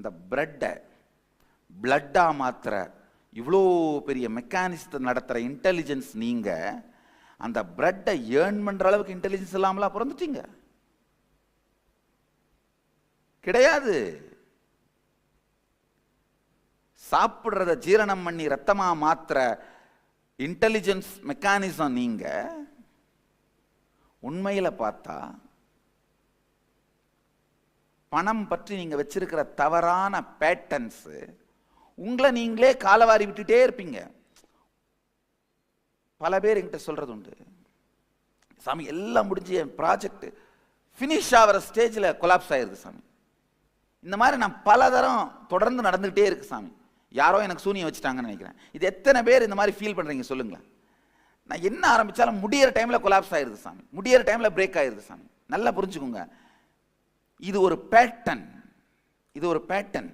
இந்த பிரெட்டை பிளட்டாக மாத்திர இவ்வளோ பெரிய மெக்கானிசத்தை நடத்துகிற இன்டெலிஜென்ஸ் நீங்கள் அந்த பிரெட்டை ஏர்ன் பண்ணுற அளவுக்கு இன்டெலிஜென்ஸ் இல்லாமலாம் பிறந்துட்டீங்க. கிடையாது. சாப்பிட்றத ஜீரணம் பண்ணி ரத்தமாக மாத்திர இன்டெலிஜென்ஸ் மெக்கானிசம் நீங்கள் உண்மையில் பார்த்தா பணம் பற்றி நீங்க வச்சிருக்கிற தவறான பேட்டர்ன்ஸ் உங்களை நீங்களே காலவாரி விட்டுட்டே இருப்பீங்க. பல பேர் என்கிட்ட சொல்றது உண்டு. சாமி எல்லாம் முடிஞ்சு என் ப்ராஜெக்ட் ஃபினிஷ் ஆகிற ஸ்டேஜில் கொலாப்ஸ் ஆயிருது சாமி. இந்த மாதிரி நான் பல தரம் தொடர்ந்து நடந்துகிட்டே இருக்கு சாமி. யாரோ எனக்கு சூனியம் வச்சுட்டாங்கன்னு நினைக்கிறேன். இது எத்தனை பேர் இந்த மாதிரி ஃபீல் பண்ணுறீங்க சொல்லுங்களேன். நான் என்ன ஆரம்பித்தாலும் முடியிற டைமில் கொலாப்ஸ் ஆயிருது சாமி. முடியிற டைமில் பிரேக் ஆயிருது சாமி. நல்லா புரிஞ்சுக்கோங்க. இது ஒரு பேட்டன் இது ஒரு பேட்டன்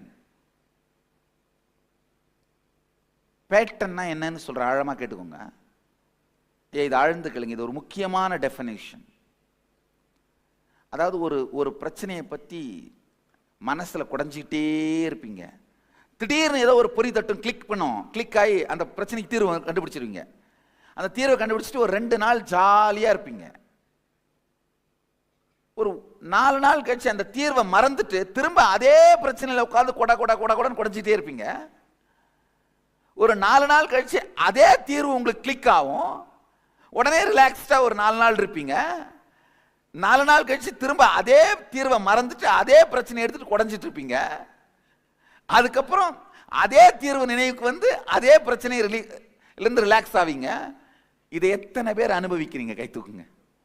பேட்டன்னா என்னன்னு சொல்ற ஆழமா கேட்டுக்கோங்க. ஏ இது ஆழ்ந்து கேளுங்க. இது ஒரு முக்கியமான டெஃபனேஷன் அதாவது ஒரு ஒரு பிரச்சனையை பற்றி மனசில் குடஞ்சிக்கிட்டே இருப்பீங்க. திடீர்னு ஏதோ ஒரு பொறி தட்டும் கிளிக் பண்ணும். கிளிக் ஆகி அந்த பிரச்சனைக்கு தீர்வு கண்டுபிடிச்சிருவீங்க. அந்த தீர்வை கண்டுபிடிச்சிட்டு ஒரு ரெண்டு நாள் ஜாலியாக இருப்பீங்க. ஒரு நாலு நாள் கழிச்சு அந்த தீர்வை மறந்துட்டு திரும்ப அதே பிரச்சனையில் உட்காந்து கொட கொட கொட கொடன்னு குடைஞ்சிட்டே இருப்பீங்க. ஒரு நாலு நாள் கழிச்சு அதே தீர்வு உங்களுக்கு கிளிக் ஆகும். உடனே ரிலாக்ஸ்டாக ஒரு நாலு நாள் இருப்பீங்க. நாலு நாள் கழிச்சு திரும்ப அதே தீர்வை மறந்துட்டு அதே பிரச்சனை எடுத்துட்டு குடஞ்சிட்டு இருப்பீங்க. அதுக்கப்புறம் அதே தீர்வு நினைவுக்கு வந்து அதே பிரச்சனை ரிலீ இருந்து ரிலாக்ஸ் ஆவீங்க. இதை எத்தனை பேர் அனுபவிக்கிறீங்க? கை தூக்குங்க.